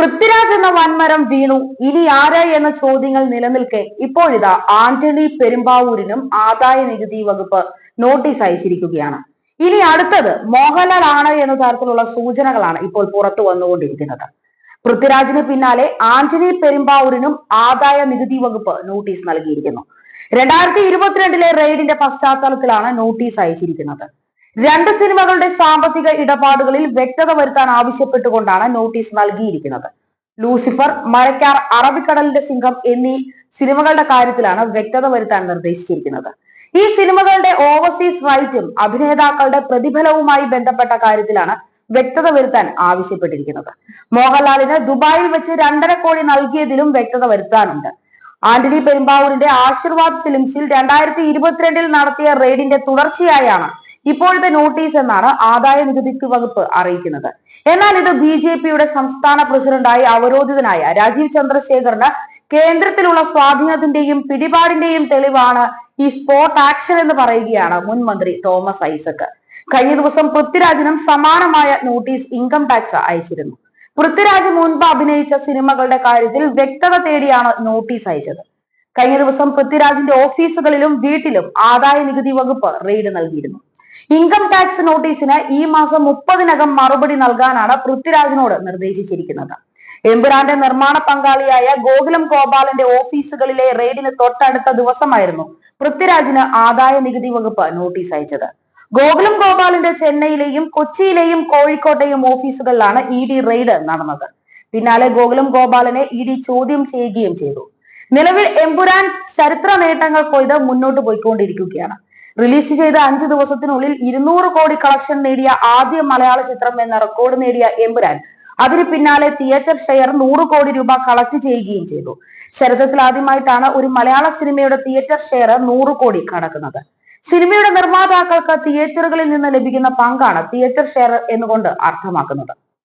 പൃഥ്വിരാജ് എന്ന വൻമരം വീണു. ഇനി ആര് എന്ന ചോദ്യങ്ങൾ നിലനിൽക്കെ. ഇപ്പോഴിതാ ആന്റണി പെരുമ്പാവൂരിനും ആദായ നികുതി വകുപ്പ് നോട്ടീസ് അയച്ചിരിക്കുകയാണ്. ഇനി അടുത്തത് മോഹൻലാൽ ആണ് എന്ന തരത്തിലുള്ള സൂചനകളാണ് ഇപ്പോൾ പുറത്തു വന്നുകൊണ്ടിരിക്കുന്നത്. പൃഥ്വിരാജിന് പിന്നാലെ ആന്റണി പെരുമ്പാവൂരിനും ആദായ നികുതി വകുപ്പ് നോട്ടീസ് നൽകിയിരിക്കുന്നു. രണ്ടായിരത്തി ഇരുപത്തിരണ്ടിലെ റെയ്ഡിന്റെ പശ്ചാത്തലത്തിലാണ് നോട്ടീസ് അയച്ചിരിക്കുന്നത്. രണ്ട് സിനിമകളുടെ സാമ്പത്തിക ഇടപാടുകളിൽ വ്യക്തത വരുത്താൻ ആവശ്യപ്പെട്ടുകൊണ്ടാണ് നോട്ടീസ് നൽകിയിരിക്കുന്നത്. ലൂസിഫർ മരക്കാർ അറബിക്കടലിന്റെ സിംഹം എന്നീ സിനിമകളുടെ കാര്യത്തിലാണ് വ്യക്തത വരുത്താൻ നിർദ്ദേശിച്ചിരിക്കുന്നത്. ഈ സിനിമകളുടെ ഓവർസീസ് റൈറ്റും അഭിനേതാക്കളുടെ പ്രതിഫലവുമായി ബന്ധപ്പെട്ട കാര്യത്തിലാണ് വ്യക്തത വരുത്താൻ ആവശ്യപ്പെട്ടിരിക്കുന്നത്. മോഹൻലാലിന് ദുബായിൽ വെച്ച് രണ്ടര കോടി നൽകിയതിലും വ്യക്തത വരുത്താനുണ്ട്. ആന്റണി പെരുമ്പാവൂരിന്റെ ആശീർവാദ് ഫിലിംസിൽ രണ്ടായിരത്തി ഇരുപത്തിരണ്ടിൽ നടത്തിയ റെയ്ഡിന്റെ തുടർച്ചയായാണ് ഇപ്പോഴത്തെ നോട്ടീസ് എന്നാണ് ആദായ നികുതി വകുപ്പ് അറിയിക്കുന്നത്. എന്നാൽ ഇത് ബി ജെ പിയുടെ സംസ്ഥാന പ്രസിഡന്റായി അവരോധിതനായ രാജീവ് ചന്ദ്രശേഖറിന് കേന്ദ്രത്തിലുള്ള സ്വാധീനത്തിന്റെയും പിടിപാടിന്റെയും തെളിവാണ് ഈ സ്പോട്ട് ആക്ഷൻ എന്ന് പറയുകയാണ് മുൻ മന്ത്രി തോമസ് ഐസക് കഴിഞ്ഞ ദിവസം പൃഥ്വിരാജിനും സമാനമായ നോട്ടീസ് ഇൻകം ടാക്സ് അയച്ചിരുന്നു. പൃഥ്വിരാജ് മുൻപ് അഭിനയിച്ച സിനിമകളുടെ കാര്യത്തിൽ വ്യക്തത തേടിയാണ് നോട്ടീസ് അയച്ചത്. കഴിഞ്ഞ ദിവസം പൃഥ്വിരാജിന്റെ ഓഫീസുകളിലും വീട്ടിലും ആദായ നികുതി വകുപ്പ് റെയ്ഡ് നൽകിയിരുന്നു. ഇൻകം ടാക്സ് നോട്ടീസിന് ഈ മാസം മുപ്പതിനകം മറുപടി നൽകാനാണ് പൃഥ്വിരാജിനോട് നിർദ്ദേശിച്ചിരിക്കുന്നത്. എമ്പുരാന്റെ നിർമ്മാണ പങ്കാളിയായ ഗോകുലം ഗോപാലന്റെ ഓഫീസുകളിലെ റെയ്ഡിന് തൊട്ടടുത്ത ദിവസമായിരുന്നു പൃഥ്വിരാജിന് ആദായ നികുതി വകുപ്പ് നോട്ടീസ് അയച്ചത്. ഗോകുലം ഗോപാലിന്റെ ചെന്നൈയിലെയും കൊച്ചിയിലെയും കോഴിക്കോട്ടെയും ഓഫീസുകളിലാണ് ഇ ഡി റെയ്ഡ് നടന്നത്. പിന്നാലെ ഗോകുലം ഗോപാലനെ ഇ ഡി ചോദ്യം ചെയ്യുകയും ചെയ്തു. നിലവിൽ എമ്പുരാൻ ചരിത്ര നേട്ടങ്ങൾ കൊയ്ത് മുന്നോട്ട് പോയിക്കൊണ്ടിരിക്കുകയാണ്. റിലീസ് ചെയ്ത അഞ്ചു ദിവസത്തിനുള്ളിൽ ഇരുന്നൂറ് കോടി കളക്ഷൻ നേടിയ ആദ്യ മലയാള ചിത്രം എന്ന റെക്കോർഡ് നേടിയ എമ്പുരാൻ. അതിന് പിന്നാലെ തിയേറ്റർ ഷെയർ നൂറ് കോടി രൂപ കളക്ട് ചെയ്യുകയും ചെയ്തു. ചരിത്രത്തിൽ ആദ്യമായിട്ടാണ് ഒരു മലയാള സിനിമയുടെ തിയേറ്റർ ഷെയർ നൂറ് കോടി കടക്കുന്നത്. സിനിമയുടെ നിർമ്മാതാക്കൾക്ക് തിയേറ്ററുകളിൽ നിന്ന് ലഭിക്കുന്ന പങ്കാണ് തിയേറ്റർ ഷെയർ എന്നുകൊണ്ട് അർത്ഥമാക്കുന്നത്.